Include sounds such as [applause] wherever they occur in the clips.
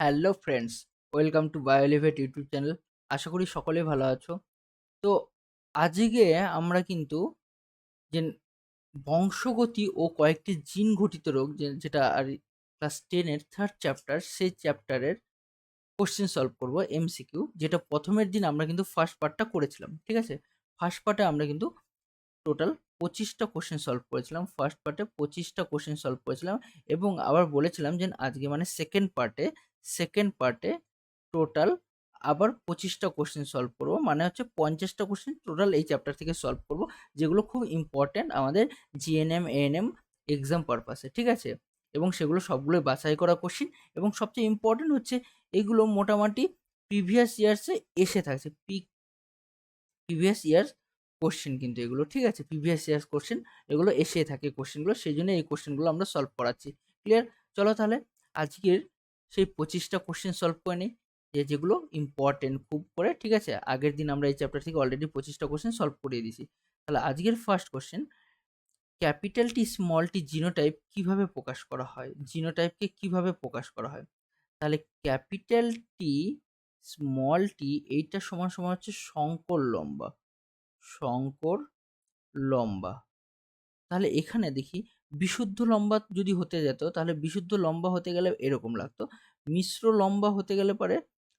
Hello friends welcome to Biolivate YouTube channel আশা করি সকলে ভালো আছো। তো আজকে আমরা কিন্তু যে বংশগতি ও কয়েকটি জিন ঘটিত রোগ যেটা আর ক্লাস টেনের থার্ড চ্যাপ্টার সেই চ্যাপ্টারের কোশ্চেন সলভ করব এমসিকিউ যেটা প্রথমের দিন আমরা কিন্তু ফার্স্ট পার্টটা করেছিলাম, ঠিক আছে? ফার্স্ট পার্টে আমরা কিন্তু টোটাল পঁচিশটা কোশ্চেন সলভ করেছিলাম ফার্স্ট পার্টে পঁচিশটা কোশ্চেন সলভ করেছিলাম এবং আবার বলেছিলাম যে আজকে মানে সেকেন্ড পার্টে সেকেন্ড পার্টে টোটাল আবার পঁচিশটা কোশ্চেন সলভ করব। মানে হচ্ছে পঞ্চাশটা কোশ্চেন টোটাল এই চ্যাপ্টার থেকে সলভ করব, যেগুলো খুব ইম্পর্ট্যান্ট আমাদের জিএনএম এএনএম এক্সাম পারপাসে ঠিক আছে? এবং সেগুলো সবগুলোই বাছাই করা কোশ্চেন এবং সবচেয়ে ইম্পর্ট্যান্ট হচ্ছে এগুলো মোটামুটি প্রিভিয়াস ইয়ার্সে এসে থাকছে। পি প্রিভিয়াস ইয়ার্স কোশ্চেন কিন্তু এগুলো, ঠিক আছে? প্রিভিয়াস ইয়ার্স কোশ্চেন এগুলো এসে থাকে কোশ্চেনগুলো সেই জন্য এই কোশ্চেনগুলো আমরা সলভ করাচ্ছি। ক্লিয়ার চলো তাহলে আজকের সেই পঁচিশটা কোশ্চেন সলভ করে নিই। যে যেগুলো ইম্পর্টেন্ট খুব করে, ঠিক আছে? আগের দিন আমরা এই চ্যাপ্টার থেকে অলরেডি পঁচিশটা কোশ্চেন সলভ করিয়ে দিয়েছি। তাহলে আজকের first question capital T small T genotype কীভাবে প্রকাশ করা হয়? জিনোটাইপকে কীভাবে প্রকাশ করা হয়? তাহলে ক্যাপিটাল টি স্মল টি এইটা সমান সমান হচ্ছে শঙ্কর লম্বা। শঙ্কর লম্বা। তাহলে এখানে দেখি বিশুদ্ধ লম্বা যদি হতে যেত, তাহলে বিশুদ্ধ লম্বা হতে গেলে এরকম লাগতো। মিশ্র লম্বা হতে গেলে পারে,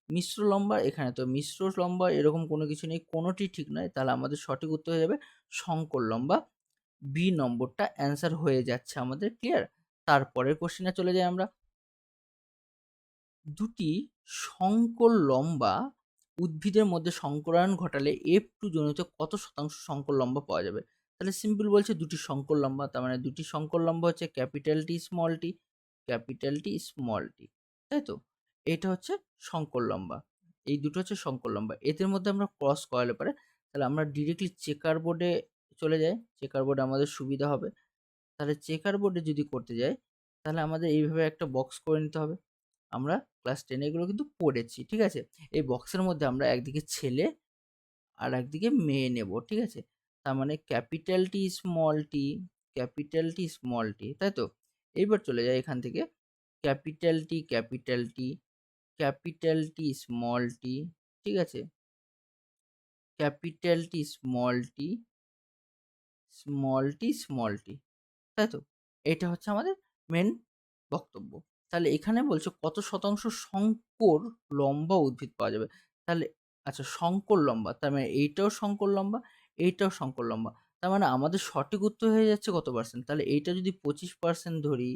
মিশ্র লম্বা এখানে তো, মিশ্র লম্বা এরকম কোনো কিছু নেই, কোনোটি ঠিক নয়, তাহলে আমাদের সঠিক উত্তর হয়ে যাবে শঙ্কর লম্বা। বি নম্বরটা অ্যান্সার হয়ে যাচ্ছে আমাদের ক্লিয়ার তারপরের কোশ্চেনে চলে যাই আমরা। দুটি শঙ্কর লম্বা উদ্ভিদের মধ্যে সংকরায়ন ঘটালে এফ টু জনিত কত শতাংশ সংকর লম্বা পাওয়া যাবে? তাহলে সিম্পল বলছে দুটি সংকর লম্বা, তার মানে দুটি সংকর লম্বা হচ্ছে capital T, small T, capital T, small T, তাই তো? এটা হচ্ছে সংকর লম্বা, এই দুটো হচ্ছে সংকর লম্বা, এদের মধ্যে আমরা ক্রস করালে পারে, তাহলে আমরা ডিরেক্টলি চেকার বোর্ডে চলে যাই চেকার বোর্ডে আমাদের সুবিধা হবে, তাহলে চেকার বোর্ডে যদি করতে যাই, তাহলে আমাদের এইভাবে একটা বক্স করে নিতে হবে, আমরা ক্লাস টেনে এগুলো কিন্তু পড়েছি, ঠিক আছে? এই বক্সের মধ্যে আমরা একদিকে ছেলে আর একদিকে মেয়ে নেব, ঠিক আছে? তার মানে capital T small T, capital T small T, তাই তো? এইবার চলে যায় এখান থেকে। Capital T capital T capital T small T, ঠিক আছে? Capital T small T small T small T, তাই তো? এটা হচ্ছে আমাদের মেন বক্তব্য। তাহলে এখানে বলছে কত শতাংশ শঙ্কর লম্বা উদ্ভিদ পাওয়া যাবে? তাহলে আচ্ছা শঙ্কর লম্বা, তার মানে এইটাও শঙ্কর লম্বা এইটাও শঙ্কর লম্বা তার মানে আমাদের সঠিক উত্তর হয়ে যাচ্ছে কত পার্সেন্ট তাহলে এইটা যদি পঁচিশ পার্সেন্ট ধরি,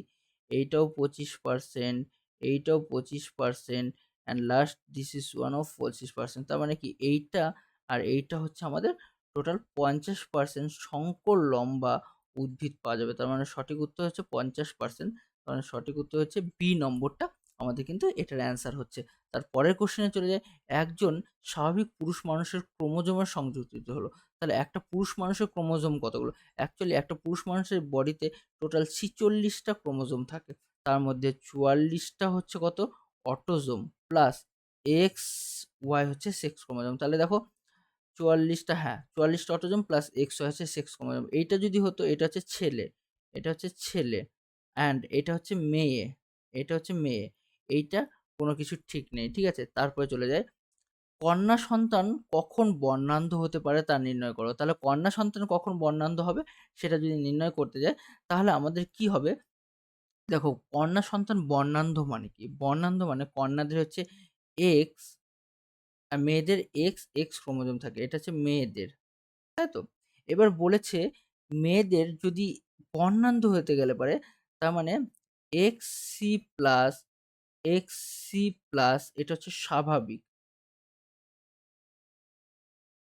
এইটাও পঁচিশ পার্সেন্ট এইটাও পঁচিশ percent and last this is one of পঁচিশ পার্সেন্ট তার মানে কি এইটা আর এইটা হচ্ছে আমাদের টোটাল পঞ্চাশ পার্সেন্ট শঙ্কর লম্বা উদ্ভিদ পাওয়া যাবে। তার মানে সঠিক উত্তর হচ্ছে পঞ্চাশ পার্সেন্ট তার মানে সঠিক উত্তর হচ্ছে বি নম্বরটা আমাদের কিন্তু এটার অ্যান্সার হচ্ছে। তার পরের কোশ্চেনে চলে যায় একজন স্বাভাবিক পুরুষ মানুষের ক্রোমোজোমের সংযুক্ত হলো। তাহলে একটা পুরুষ মানুষের ক্রোমোজোম কতগুলো? অ্যাকচুয়ালি একটা পুরুষ মানুষের বডিতে টোটাল ছিচল্লিশটা ক্রোমোজোম থাকে। তার মধ্যে চুয়াল্লিশটা হচ্ছে কত? অটোজোম প্লাস এক্স ওয়াই হচ্ছে সেক্স ক্রোমোজোম। তাহলে দেখো চুয়াল্লিশটা হ্যাঁ চুয়াল্লিশটা অটোজোম প্লাস এক্স ওয়াই হচ্ছে সেক্স ক্রোমোজোম। এইটা যদি হতো, এটা হচ্ছে ছেলে, এটা হচ্ছে ছেলে অ্যান্ড এটা হচ্ছে মেয়ে, এটা হচ্ছে মেয়ে। এইটা কোনো কিছু ঠিক নেই, ঠিক আছে? তারপরে চলে যায় কন্যা সন্তান কখন বর্ণান্ধ হতে পারে তা নির্ণয় করো। তাহলে কন্যা সন্তান কখন বর্ণান্ধ হবে সেটা যদি নির্ণয় করতে যায়, তাহলে আমাদের কি হবে? দেখো, কন্যা সন্তান বর্ণান্ধ মানে কি? বর্ণান্ধ মানে কন্যাদের হচ্ছে এক্স আর মেয়েদের এক্স এক্স ক্রোমোজোম থাকে। এটা হচ্ছে মেয়েদের, তাই তো? এবার বলেছে মেয়েদের যদি বর্ণান্ধ হতে গেলে পারে, তার মানে X C plus X C plus এটা হচ্ছে স্বাভাবিক।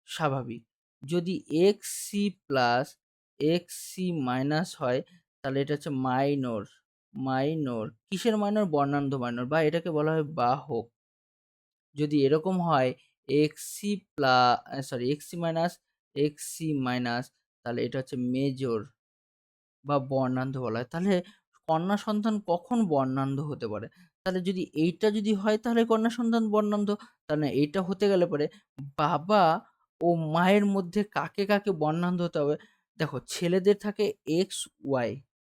স্বাভাবিক। যদি X C plus, X C minus হয়, তাহলে এটা হচ্ছে মাইনর মাইনর। কিসের মাইনর? বর্ণান্ধ মাইনর বা এটাকে বলা হয় বাহক। যদি এরকম হয়, X C plus sorry X C minus, X C minus, তাহলে এটা হচ্ছে মেজর বা বর্ণান্ধ বলা হয়। তাহলে কন্যা সন্তান কখন বর্ণান্ধ হতে পারে? তাহলে যদি এইটা যদি হয়, তাহলে কন্যা সন্তান বর্ণান্ধ। তাহলে এইটা হতে গেলে পরে বাবা ও মায়ের মধ্যে কাকে কাকে বর্ণান্ধ হতে হবে? দেখো, ছেলেদের থাকে এক্স ওয়াই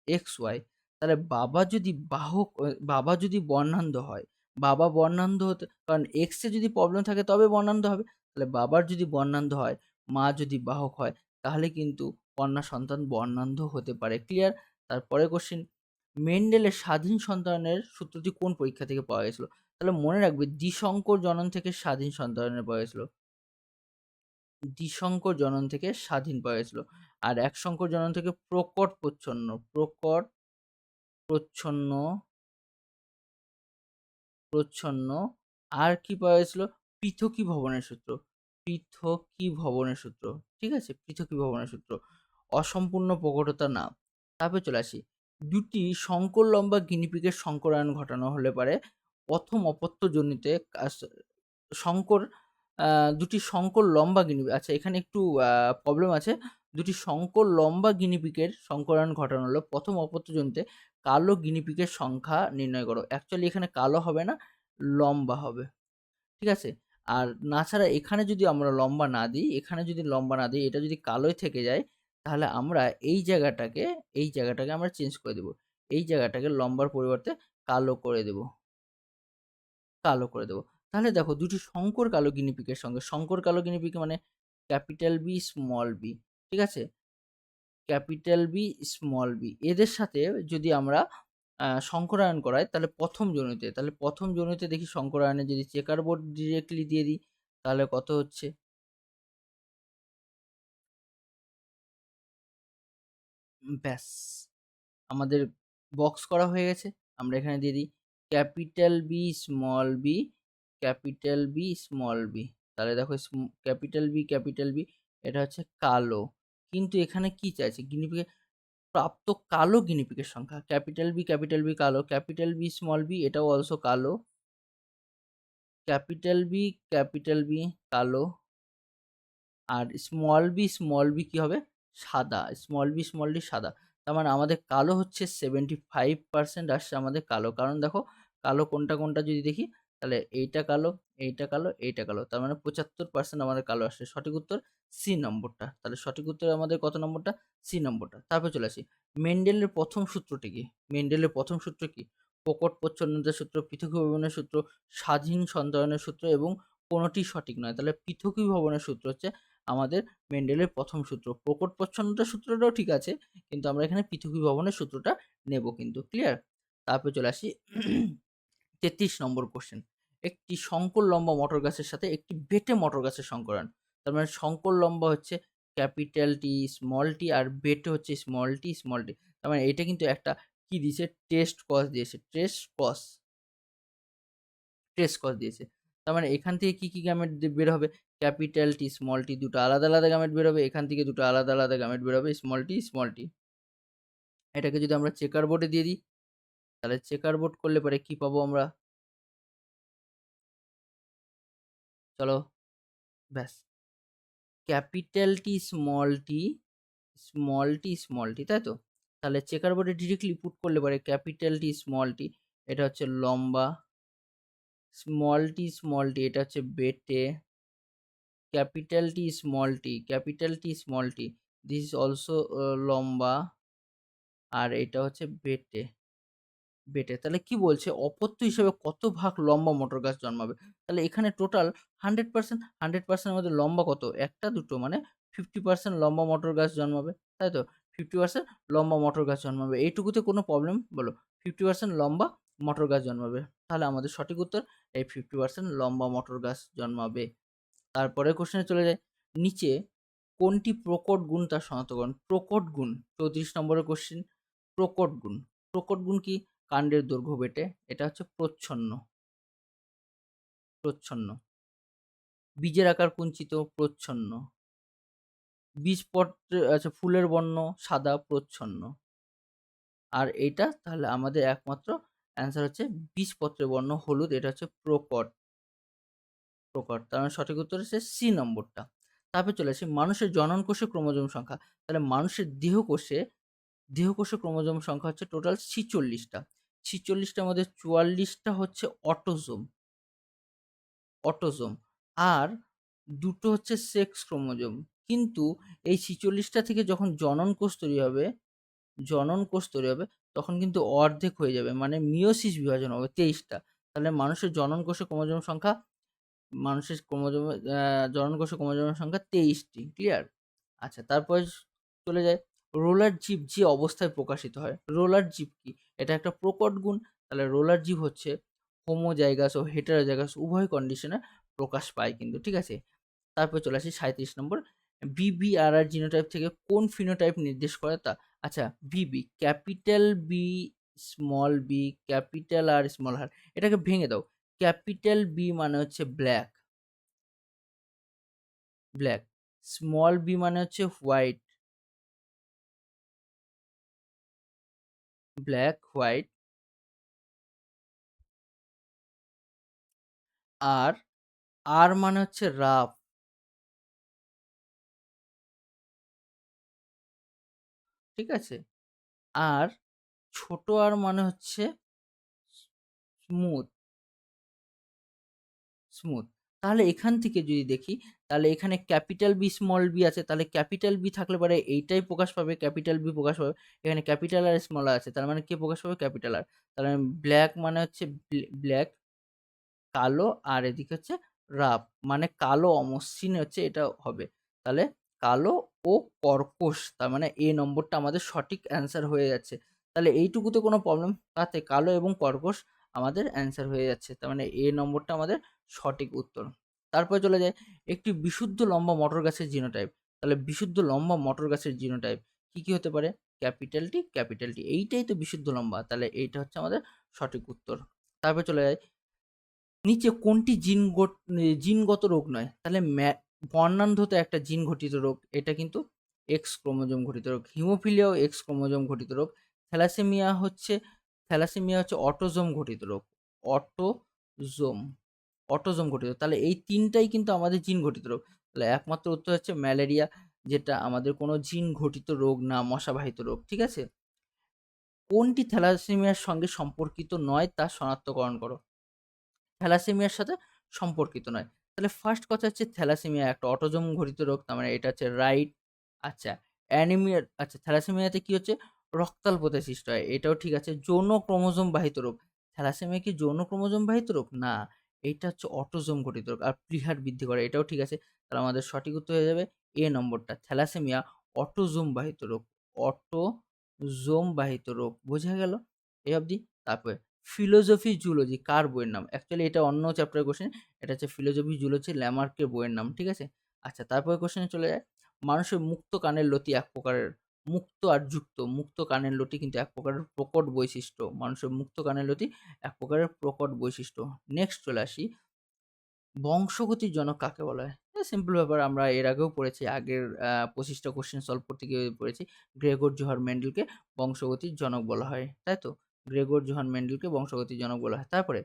এক্স ওয়াই তাহলে বাবা যদি বাহক বাবা যদি বর্ণান্ধ হয়, বাবা বর্ণান্ধ হতে, কারণ এক্সে যদি প্রবলেম থাকে তবে বর্ণান্ধ হবে। তাহলে বাবার যদি বর্ণান্ধ হয়, মা যদি বাহক হয়, তাহলে কিন্তু কন্যা সন্তান বর্ণান্ধ হতে পারে। ক্লিয়ার তারপরে কোশ্চিন মেন্ডেলের স্বাধীন সন্তানের সূত্রটি কোন পরীক্ষা থেকে পাওয়া গেছিল? তাহলে মনে রাখবে, দ্বিশঙ্কর জনন থেকে স্বাধীন সন্তানের পাওয়া গেছিল। দ্বিশঙ্কর জনন থেকে স্বাধীন পাওয়া গেছিল। আর এক শঙ্কর জনন থেকে প্রকট প্রচ্ছন্ন প্রকট প্রচ্ছন্ন প্রচ্ছন্ন, আর কি পাওয়া গেছিল? পৃথকী ভবনের সূত্র। পৃথকী ভবনের সূত্র, ঠিক আছে? পৃথকী ভবনের সূত্র। অসম্পূর্ণ প্রকটতা নাম। তারপরে চলে আসি। দুটি শঙ্কর লম্বা গিনিপিকের সংকরায়ন ঘটানো হলে পারে। প্রথম অপত্যজনিতে শঙ্কর দুটি শঙ্কর লম্বা গিনি আচ্ছা এখানে একটু প্রবলেম আছে। দুটি শঙ্কর লম্বা গিনিপিকের সংকরণ ঘটানো হলো প্রথম অপত্যজনিতে কালো গিনিপিকের সংখ্যা নির্ণয় করো। অ্যাকচুয়ালি এখানে কালো হবে না, লম্বা হবে। ঠিক আছে? আর নাছাড়া এখানে যদি আমরা লম্বা না দিই, এখানে যদি লম্বা না দিই, এটা যদি কালোই থেকে যায়, তাহলে আমরা এই জায়গাটাকে এই জায়গাটাকে আমরা চেঞ্জ করে দেব। এই জায়গাটাকে লম্বার পরিবর্তে কালো করে দেব। কালো করে দেব। তাহলে দেখো দুটি শঙ্কর কালো গিনিপিকের সঙ্গে, শঙ্কর কালো গিনিপিক মানে ক্যাপিটাল বি স্মল বি ঠিক আছে? ক্যাপিটাল বি স্মল বি এদের সাথে যদি আমরা শঙ্করায়ন করাই, তাহলে প্রথম জনিতে, তাহলে প্রথম জনিতে দেখি শঙ্করায়নে যদি চেকার বোর্ড ডিরেক্টলি দিয়ে দিই, তাহলে কত হচ্ছে? ব্যাস, আমাদের বক্স করা হয়ে গেছে, আমরা এখানে দিয়ে দিই, capital B small B capital B small B তাহলে দেখো ক্যাপিটাল বি ক্যাপিটাল বি এটা হচ্ছে কালো। কিন্তু এখানে কি চাইছে? গিনিপিকের প্রাপ্ত কালো গিনিপিকের সংখ্যা। ক্যাপিটাল বি ক্যাপিটাল বি কালো। ক্যাপিটাল বি স্মল বি এটাও অলসো কালো। ক্যাপিটাল বি ক্যাপিটাল বি কালো। আর স্মল বি স্মল বি কী হবে? সাদা। স্মল বি স্মল ডি সাদা। তার মানে আমাদের কালো হচ্ছে সেভেন্টি ফাইভ পার্সেন্ট আসছে আমাদের কালো। কারণ দেখো, কালো কোনটা কোনটা যদি দেখি তাহলে এইটা কালো এইটা কালো এইটা কালো। তার মানে পঁচাত্তর পার্সেন্ট আমাদের কালো আসছে। সঠিক উত্তর সি নম্বরটা। তাহলে সঠিক উত্তর আমাদের কত নম্বরটা? সি নম্বরটা। তারপর চলে আসি। মেন্ডেলের প্রথম সূত্রটি কি? মেন্ডেলের প্রথম সূত্র কি? প্রকট প্রচ্ছন্নতার সূত্র, পৃথক ভবনের সূত্র, স্বাধীন সঞ্চালনের সূত্র এবং কোনোটি সঠিক নয়। তাহলে পৃথকী ভবনের সূত্র হচ্ছে আমাদের মেন্ডেলের প্রথম সূত্র। প্রকট প্রচ্ছন্নতার সূত্রটাও ঠিক আছে, কিন্তু আমরা এখানে পৃথকী ভবনের সূত্রটা নেব কিন্তু। ক্লিয়ার তারপরে চলে আসি [clears throat] তেত্রিশ নম্বর কোশ্চেন একটি শঙ্কর লম্বা মটর গাছের সাথে একটি বেটে মটর গাছের সংকরণ তার মানে শঙ্কর লম্বা হচ্ছে ক্যাপিটাল টি, স্মল টি আর বেটে হচ্ছে স্মল টি স্মল টি। তার মানে এটা কিন্তু একটা কি দিয়েছে? টেস্ট কস দিয়েছে। টেস্ট কস। টেস্ট কস দিয়েছে। তার মানে এখান থেকে কি কি গ্যামেট বের হবে? ক্যাপিটাল টি, স্মল টি দুটো আলাদা আলাদা গ্যামেট বের হবে। এখান থেকে দুটো আলাদা আলাদা গ্যামেট বের হবে। Small T small T. এটাকে যদি আমরা চেকার বোর্ডে দিয়ে দিই, তাহলে চেকার বোর্ড করলে পরে কি পাবো আমরা? চলো। ব্যাস। Capital T, small T small T small T, তাই তো? তাহলে চেকার বোর্ডে ডিরেক্টলি পুট করলে পরে ক্যাপিটাল টি, স্মল টি, এটা হচ্ছে লম্বা। স্মল টি স্মল টি, এটা হচ্ছে বেটে। Capital T, small T, capital T, small T this is also লম্বা। আর এটা হচ্ছে বেটে। বেটে। তাহলে কি বলছে? অপত্য হিসেবে কত ভাগ লম্বা মোটর গাছ জন্মাবে? তাহলে এখানে টোটাল হান্ড্রেড পার্সেন্ট হান্ড্রেড পার্সেন্টের মধ্যে লম্বা কত? একটা, দুটো মানে ফিফটি পার্সেন্ট লম্বা মোটর গাছ জন্মাবে, তাই তো? ফিফটি পার্সেন্ট লম্বা মোটর গাছ জন্মাবে। এইটুকুতে কোনো প্রবলেম বলো ফিফটি পার্সেন্ট লম্বা মটর গাছ জন্মাবে। তাহলে আমাদের সঠিক উত্তর, এই ফিফটি পার্সেন্ট লম্বা মটর গাছ জন্মাবে। তারপরে কোশ্চেনে চলে যায় নিচে কোনটি প্রকট গুণ তার শনাক্তকরণ প্রকট গুণ, চৌত্রিশ নম্বরের কোশ্চেন প্রকট গুণ। প্রকট গুণ কি? কাণ্ডের দৈর্ঘ্য বেটে, এটা হচ্ছে প্রচ্ছন্ন। প্রচ্ছন্ন। বীজের আকার কুঞ্চিত, প্রচ্ছন্ন। বীজপত্রে আচ্ছা ফুলের বর্ণ সাদা, প্রচ্ছন্ন। আর এটা তাহলে আমাদের একমাত্র অ্যান্সার হচ্ছে বীজপত্রের বর্ণ, হলুদ, এটা হচ্ছে প্রকট। প্রকট, তার মানে সঠিক উত্তর হচ্ছে সি নম্বরটা। তারপরে চলে আসি, মানুষের জনন কোষে ক্রোমোজোম সংখ্যা। তাহলে মানুষের দেহকোষে দেহকোষে ক্রোমোজোম সংখ্যা হচ্ছে টোটাল ছিচল্লিশটা। ছিচল্লিশটার মধ্যে চুয়াল্লিশটা হচ্ছে অটোজোম। অটোজোম। আর দুটো হচ্ছে সেক্স ক্রোমোজোম। কিন্তু এই ছিচল্লিশটা থেকে যখন জনন কোষ তৈরি হবে, জনন কোষ তৈরি হবে, তখন কিন্তু অর্ধেক হয়ে যাবে। মানে মিওসিস বিভাজন হবে তেইশটা। তাহলে মানুষের জনন কোষে ক্রোমোজোম সংখ্যা, মানুষের ক্রোমোজোম জনন কোষে ক্রোমোজোমের সংখ্যা তেইশটি। ক্লিয়ার? আচ্ছা তারপরে চলে যায় রোলার জীব যে অবস্থায় প্রকাশিত হয়, রোলার জীব কি? এটা একটা প্রকট গুণ। তাহলে রোলার জীব হচ্ছে হোমো হোমোজাইগাস ও হেটারোজাইগাস উভয় কন্ডিশনে প্রকাশ পায় কিন্তু, ঠিক আছে? তারপর চলে আসি সাঁত্রিশ নম্বর। বিবিআরআর জিনোটাইপ থেকে কোন ফিনোটাইপ নির্দেশ করে তা? আচ্ছা B B capital B small B capital R small R এটাকে ভেঙে দাও। ক্যাপিটাল বি মানে হচ্ছে ব্ল্যাক ব্ল্যাক স্মল বি মানে হচ্ছে হোয়াইট ব্ল্যাক হোয়াইট আর আর মানে হচ্ছে রাফ ঠিক আছে? আর ছোট আর মানে হচ্ছে স্মুথ স্মুথ তাহলে এখান থেকে যদি দেখি, তাহলে এখানে ক্যাপিটাল বি স্মল বি আছে, তাহলে ক্যাপিটাল বি থাকলে পরে এইটাই প্রকাশ পাবে, ক্যাপিটাল বি প্রকাশ পাবে। এখানে ক্যাপিটাল আর স্মল আছে, তার মানে কে প্রকাশ পাবে? Capital R. তার মানে ব্ল্যাক মানে হচ্ছে ব্ল্যাক, কালো আর এদিকে হচ্ছে রাফ মানে কালো অমসৃণ হচ্ছে এটা হবে। তাহলে কালো ও কর্কশ, তার মানে এ নম্বরটা আমাদের সঠিক অ্যান্সার হয়ে যাচ্ছে। তাহলে এইটুকুতে কোনো প্রবলেম তাতে কালো এবং কর্কশ আমাদের অ্যান্সার হয়ে যাচ্ছে, তার মানে এ নম্বরটা আমাদের সঠিক উত্তর। তারপরে চলে যায় একটি বিশুদ্ধ লম্বা মটর গাছের জিনোটাইপ। তাহলে বিশুদ্ধ লম্বা মটর গাছের জিনোটাইপ কি কি হতে পারে? Capital T capital T. এইটাই তো বিশুদ্ধ লম্বা। তাহলে এইটা হচ্ছে আমাদের সঠিক উত্তর। তারপরে চলে যায় নিচে কোনটি জিন জিনগত রোগ নয়? তাহলে বর্ণান্ধ তো একটা জিন ঘটিত রোগ, এটা কিন্তু এক্স ক্রোমোজোম ঘটিত রোগ। হিমোফিলিয়াও এক্স ক্রোমোজোম ঘটিত রোগ। থ্যালাসেমিয়া হচ্ছে থ্যালাসেমিয়া হচ্ছে অটোজোম ঘটিত রোগ। অটোজোম। অটোজোম ঘটিত তাহলে এই তিনটাই কিন্তু আমাদের জিন ঘটিত রোগ। তাহলে একমাত্র উত্তর হচ্ছে ম্যালেরিয়া, যেটা আমাদের কোনো জিন ঘটিত রোগ না, মশাবাহিত রোগ, ঠিক আছে? কোনটি থ্যালাসেমিয়ার সঙ্গে সম্পর্কিত নয় তা শনাক্তকরণ করো। থ্যালাসেমিয়ার সাথে সম্পর্কিত নয়। তাহলে ফার্স্ট কথা হচ্ছে থ্যালাসেমিয়া, একটা অটোজম ঘটিত রোগ, তার মানে এটা হচ্ছে রাইট আচ্ছা অ্যানিমিয়া আচ্ছা থ্যালাসেমিয়াতে কি হচ্ছে? রক্তাল্পতা সৃষ্টি হয়, এটাও ঠিক আছে যৌন ক্রোমোজোম বাহিত রোগ। থ্যালাসেমিয়া কি যৌন ক্রোমোজোম বাহিত রোগ? না এইটা হচ্ছে অটোজোম ঘটিত রোগ। আর প্লিহার বৃদ্ধি করে, এটাও ঠিক আছে। তাহলে আমাদের সঠিক উত্তর হয়ে যাবে এ নম্বরটা, থ্যালাসেমিয়া অটোজোম বাহিত রোগ। অটোজোম বাহিত রোগ, বোঝা গেল? এই অবধি। তারপরে ফিলোজফি জুলজি কার বইয়ের নাম? অ্যাকচুয়ালি এটা অন্য চ্যাপ্টারের কোশ্চেন এটা হচ্ছে ফিলোজফি জুলজি ল্যামার্কের বইয়ের নাম, ঠিক আছে? আচ্ছা তারপরে কোশ্চেনে চলে যায় মানুষের মুক্ত কানের লতি এক প্রকারের মুক্ত আর যুক্ত। মুক্ত কানের লতি কিন্তু এক প্রকারের প্রকট বৈশিষ্ট্য। মানুষের মুক্ত কানের লতি এক প্রকারের প্রকট বৈশিষ্ট্য। নেক্সট চলে আসি। বংশগতির জনক কাকে বলা হয়? সিম্পল ব্যাপার, আমরা এর আগেও পড়েছি, আগের পঁচিশটা কোশ্চেন সলভ করতে গিয়ে পড়েছি। গ্রেগর জোহার মেন্ডেলকে বংশগতির জনক বলা হয়, তাই তো? গ্রেগর জোহান মেন্ডেলকে বংশগতির জনক বলা হয়। তারপরে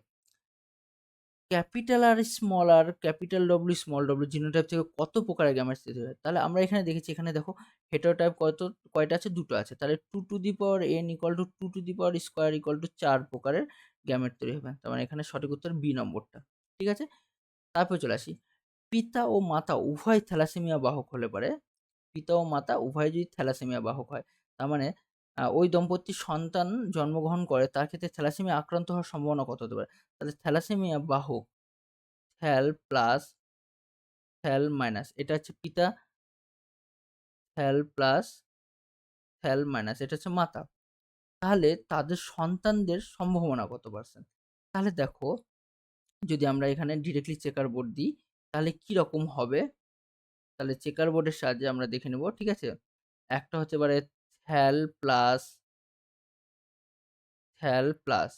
capital R small R capital W small W genotype থেকে কত প্রকারের গ্যামেটস তৈরি হয় তাহলে আমরা এখানে দেখেছি, এখানে দেখো হেটারোটাইপ কত, কয়টা আছে? দুটো আছে। তাহলে two to the power N equal to two to the power square equal to চার প্রকারের গ্যামেট তৈরি হবে। তার মানে এখানে সঠিক উত্তর বি নম্বরটা। ঠিক আছে? তারপর চলে আসি। পিতা ও মাতা উভয় থ্যালাসেমিয়া বাহক হলে পারে, পিতা ও মাতা উভয় যদি থ্যালাসেমিয়া বাহক হয়, তার মানে ওই দম্পতির সন্তান জন্মগ্রহণ করে, তার ক্ষেত্রে থ্যালাসেমিয়া আক্রান্ত হওয়ার সম্ভাবনা কত হতে পারে তাহলে থ্যালাসেমিয়া বাহক থ্যাল প্লাস থ্যাল মাইনাস, এটা হচ্ছে পিতা, থ্যাল প্লাস থ্যাল মাইনাস, এটা হচ্ছে মাতা। তাহলে তাদের সন্তানদের সম্ভাবনা কত পার্সেন্ট তাহলে দেখো, যদি আমরা এখানে ডিরেক্টলি চেকার বোর্ড দিই, তাহলে কি রকম হবে? তাহলে চেকার বোর্ডের সাহায্যে আমরা দেখে নেব, ঠিক আছে? একটা হতে পারে থ্যাল প্লাস থ্যাল প্লাস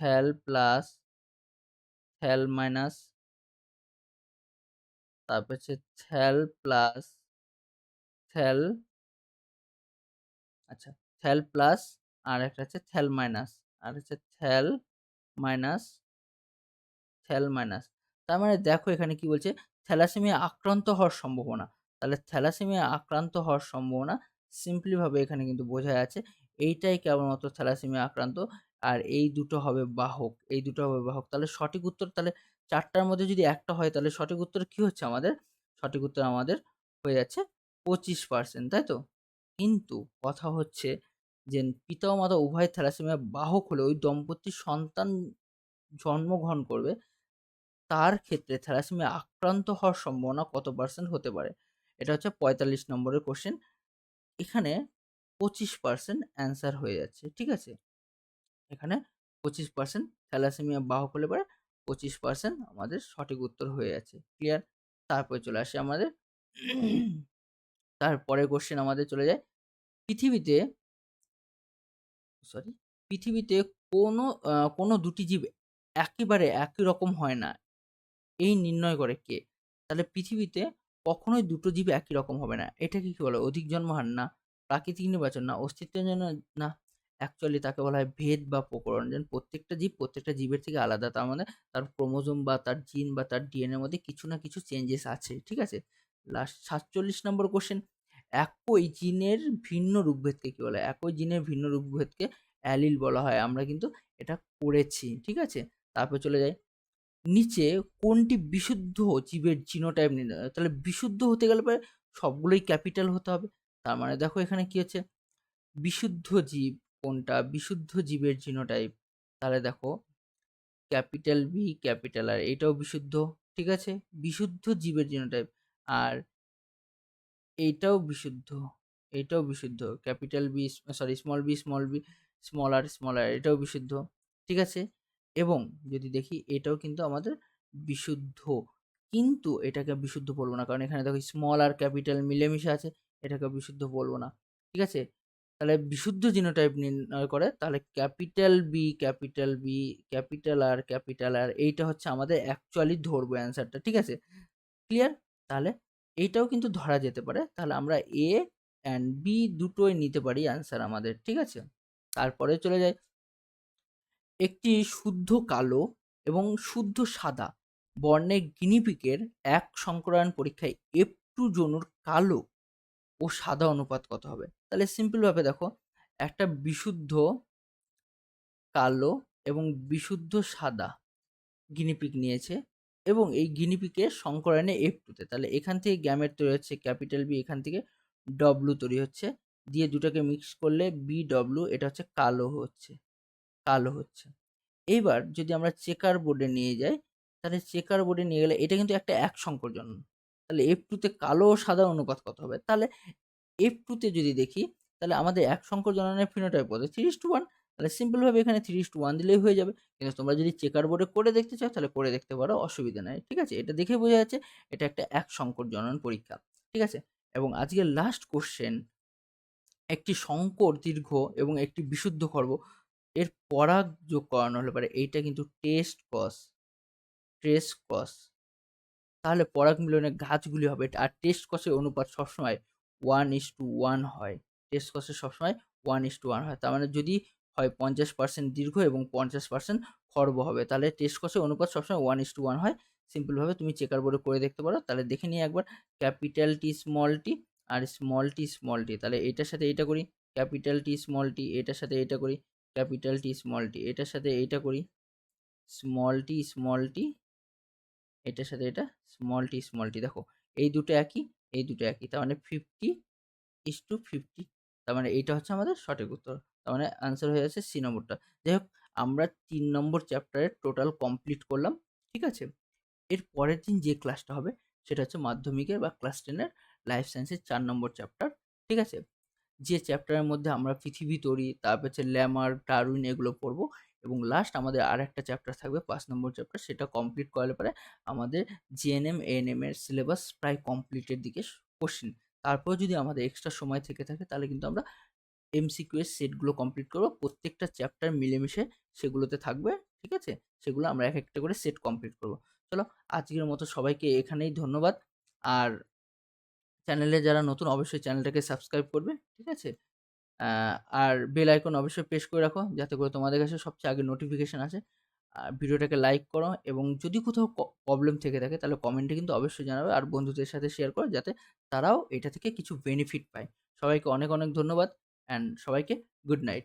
থ্যাল প্লাস থ্যাল মাইনাস, তারপর হচ্ছে থ্যাল প্লাস থ্যাল আচ্ছা থ্যাল প্লাস আর একটা হচ্ছে থ্যাল মাইনাস, আর হচ্ছে থ্যাল মাইনাস থ্যাল মাইনাস। তার মানে দেখো এখানে কি বলছে, থ্যালাসেমিয়া আক্রান্ত হওয়ার সম্ভাবনা। তাহলে থ্যালাসেমিয়া আক্রান্ত হওয়ার সম্ভাবনা সিম্পলিভাবে এখানে কিন্তু বোঝা যাচ্ছে। এইটাই কেবলমাত্র থ্যালাসেমিয়া আক্রান্ত, আর এই দুটো হবে বাহক, এই দুটো হবে বাহক। তাহলে সঠিক উত্তর তাহলে চারটার মধ্যে যদি একটা হয়, তাহলে সঠিক উত্তর কি হচ্ছে আমাদের? সঠিক উত্তর আমাদের হয়ে যাচ্ছে পঁচিশ পার্সেন্ট তাই তো? কিন্তু কথা হচ্ছে যে পিতা মাতা উভয় থ্যালাসেমিয়া বাহক হলে ওই দম্পতির সন্তান জন্মগ্রহণ করবে, তার ক্ষেত্রে থ্যালাসেমিয়া আক্রান্ত হওয়ার সম্ভাবনা কত পার্সেন্ট হতে পারে? এটা হচ্ছে পঁয়তাল্লিশ নম্বরের কোশ্চেন এখানে পঁচিশ পার্সেন্ট অ্যান্সার হয়ে যাচ্ছে, ঠিক আছে? এখানে পঁচিশ পার্সেন্ট থ্যালাসেমিয়া বাহক হলে পরে পঁচিশ পার্সেন্ট আমাদের সঠিক উত্তর হয়ে যাচ্ছে ক্লিয়ার তারপরে চলে আসে আমাদের তারপরে কোশ্চেন আমাদের চলে যায়, পৃথিবীতে সরি পৃথিবীতে কোনো কোনো দুটি জীব একেবারে একই রকম হয় না, এই নির্ণয় করে কে? তাহলে পৃথিবীতে কখনোই দুটো জীব একই রকম হবে না। এটাকে কি বলে? অধিক জন্মহার না, প্রাকৃতিক নির্বাচন না অস্তিত্বের জন্য না। অ্যাকচুয়ালি তাকে বলা হয় ভেদ বা প্রকরণ। যেন প্রত্যেকটা জীব প্রত্যেকটা জীবের থেকে আলাদা। তার মানে তার ক্রোমোজোম বা তার জিন বা তার ডিএনএর মধ্যে কিছু না কিছু চেঞ্জেস আছে, ঠিক আছে? লাস্ট সাতচল্লিশ নম্বর কোশ্চেন একই জিনের ভিন্ন রূপভেদকে কী বলে? একই জিনের ভিন্ন রূপভেদকে অ্যালিল বলা হয়। আমরা কিন্তু এটা করেছি, ঠিক আছে? তারপর চলে যাই। নিচে কোনটি বিশুদ্ধ জীবের জিনোটাইপ নির্ণয় তাহলে বিশুদ্ধ হতে গেলে পরে সবগুলোই ক্যাপিটাল হতে হবে। তার মানে দেখো এখানে কি হচ্ছে? বিশুদ্ধ জীব কোনটা? বিশুদ্ধ জীবের জিনোটাইপ। তাহলে দেখো ক্যাপিটাল বি ক্যাপিটাল আর এটাও বিশুদ্ধ, ঠিক আছে? বিশুদ্ধ জীবের জিনোটাইপ। আর এইটাও বিশুদ্ধ এইটাও বিশুদ্ধ। Capital B sorry small B small B small R small R এটাও বিশুদ্ধ, ঠিক আছে? এবং যদি দেখি এটাও কিন্তু আমাদের বিশুদ্ধ। কিন্তু এটাকে বিশুদ্ধ বলব না। কারণ এখানে দেখো স্মল আর ক্যাপিটাল মিলেমিশে আছে, এটাকে বিশুদ্ধ বলব না। ঠিক আছে? তাহলে বিশুদ্ধ জিনোটাইপ নির্ণয় করে তাহলে capital B capital B capital R capital R এইটা হচ্ছে আমাদের অ্যাকচুয়ালি ধরবো অ্যান্সারটা ঠিক আছে? ক্লিয়ার তাহলে এইটাও কিন্তু ধরা যেতে পারে। তাহলে আমরা এ অ্যান্ড বি দুটোই নিতে পারি অ্যান্সার আমাদের। ঠিক আছে? তারপরে চলে যায় একটি শুদ্ধ কালো এবং শুদ্ধ সাদা বর্ণের গিনিপিকের এক সংক্রায়ণ পরীক্ষায় এফ টু জনুর কালো ও সাদা অনুপাত কত হবে? তাহলে সিম্পলভাবে দেখো, একটা বিশুদ্ধ কালো এবং বিশুদ্ধ সাদা গিনিপিক নিয়েছে এবং এই গিনিপিকের সংকরণে এফ টুতে তাহলে এখান থেকে গ্যামের তৈরি হচ্ছে, ক্যাপিটাল বি এখান থেকে ডব্লু তৈরি হচ্ছে। দিয়ে দুটাকে মিক্স করলে বি ডব্লু এটা হচ্ছে কালো হচ্ছে। কালো হচ্ছে। এইবার যদি আমরা চেকার বোর্ডে নিয়ে যাই, তাহলে চেকার বোর্ডে নিয়ে গেলে এটা কিন্তু একটা এক সংকর জন্য তাহলে এফ টুতে কালো ও সাদা অনুপাত কত হবে? তাহলে এফ টুতে যদি দেখি, তাহলে আমাদের এক সংকর জননের ফিনোটাইপ কত থ্রি টু ওয়ান তাহলে সিম্পলভাবে এখানে থ্রি টু ওয়ান দিলেই হয়ে যাবে। কিন্তু তোমরা যদি চেকার বোর্ডে করে দেখতে চাও, তাহলে করে দেখতে পারো, অসুবিধা নেই, ঠিক আছে? এটা দেখে বোঝা যাচ্ছে, এটা একটা এক সংকর জনন পরীক্ষা, ঠিক আছে? এবং আজকের লাস্ট কোশ্চেন একটি সংকর দীর্ঘ এবং একটি বিশুদ্ধ খর্ব এর পরাগ যোগ করানো হলে পারে, এইটা কিন্তু টেস্ট কস টেস্ট কস তাহলে পরাগ মিলনের গাছগুলি হবে, আর টেস্ট কসের অনুপাত সবসময় ওয়ান ইস টু ওয়ান হয়। টেস্ট কসের সবসময় ওয়ান ইস টু ওয়ান হয়। তার মানে যদি হয় পঞ্চাশ পার্সেন্ট দীর্ঘ এবং পঞ্চাশ পার্সেন্ট খর্ব হবে, তাহলে টেস্ট কসের অনুপাত সবসময় ওয়ান ইস টু ওয়ান হয়। সিম্পলভাবে তুমি চেকার বোর্ডে করে দেখতে পারো। তাহলে দেখে নিয়ে একবার ক্যাপিটাল টি স্মল টি আর স্মল টি স্মল টি তাহলে এটার সাথে এইটা করি ক্যাপিটাল টি স্মল টি এটার সাথে এটা করি। ক্যাপিটাল টি, স্মল টি, এটার সাথে এইটা করি। স্মল টি স্মল টি, এটার সাথে এটা, স্মল টি স্মল টি। দেখো, এই দুটো একই, এই দুটো একই, তার মানে ফিফটি ইস টু ফিফটি তার মানে এইটা হচ্ছে আমাদের সঠিক উত্তর। তার মানে আনসার হয়ে যাচ্ছে সি নম্বরটা যাই হোক, আমরা তিন নম্বর চ্যাপ্টারের টোটাল কমপ্লিট করলাম, ঠিক আছে? এর পরের দিন যে ক্লাসটা হবে, সেটা হচ্ছে মাধ্যমিকের বা ক্লাস টেনের লাইফ সায়েন্সের চার নম্বর চ্যাপ্টার ঠিক আছে? যে চ্যাপ্টারের মধ্যে আমরা পৃথিবী তৈরি তারপর হচ্ছে ল্যামার ডারউইন এগুলো পড়ব এবং লাস্ট আমাদের আর একটা চ্যাপ্টার থাকবে, পাঁচ নম্বর চ্যাপ্টার সেটা কমপ্লিট করালে পরে আমাদের জিএনএম এএনএম এর সিলেবাস প্রায় কমপ্লিটের দিকে কোশ্চিন তারপর যদি আমাদের এক্সট্রা সময় থেকে থাকে, তাহলে কিন্তু আমরা এমসিকিউ এর সেটগুলো কমপ্লিট করব। প্রত্যেকটা চ্যাপ্টার মিলেমিশে সেগুলোতে থাকবে, ঠিক আছে? সেগুলো আমরা এক একটা করে সেট কমপ্লিট করব। চলো, আজকের মতো সবাইকে এখানেই ধন্যবাদ। আর চ্যানেলে যারা নতুন অবশ্যই চ্যানেলটাকে সাবস্ক্রাইব করবে, ঠিক আছে? আর বেল আইকন অবশ্যই প্রেস করে রাখো, যাতে করে তোমাদের কাছে সবচেয়ে আগে নোটিফিকেশান আসে। আর ভিডিওটাকে লাইক করো এবং যদি কোথাও প্রবলেম থেকে থাকে তাহলে কমেন্টে কিন্তু অবশ্যই জানাবে আর বন্ধুদের সাথে শেয়ার করো, যাতে তারাও এটা থেকে কিছু বেনিফিট পায়। সবাইকে অনেক অনেক ধন্যবাদ অ্যান্ড সবাইকে গুড নাইট